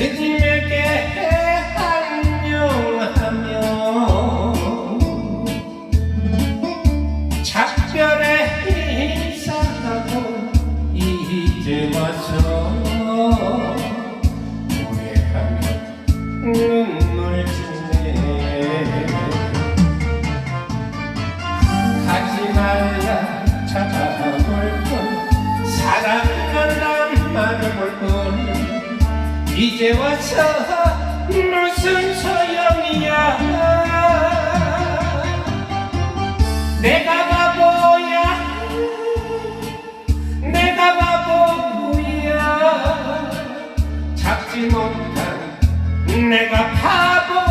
그들에게 안녕하며 작별의 인사하고 이제 와서 후회하며 눈물 주네. 가지 말라 찾아볼 걸 사랑한다는 말을 볼걸 와서 무슨 소용이야 내가 바보야. 내가 바보야. 잡지 못한 내가 바보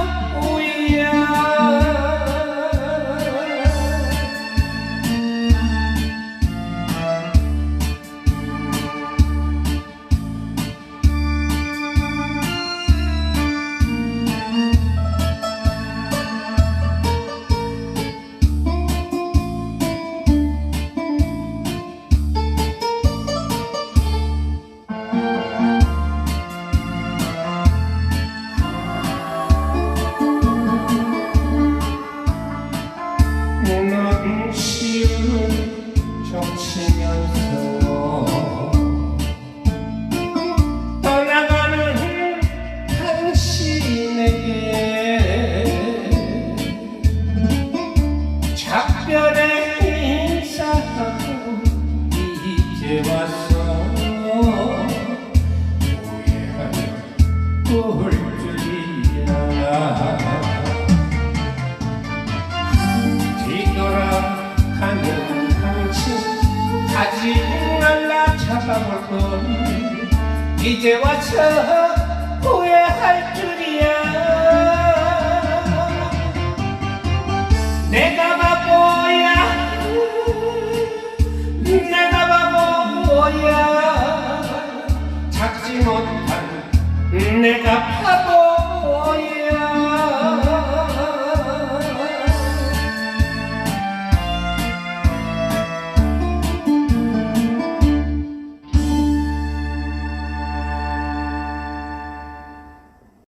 작별의 인사하고 이제 와서 오해하여 꿀줄이야. 뒤돌아가면 당신 가지 말라 잡아볼 건 이제 와서 후회할 줄이야 바보야 작지 못한 내가 바보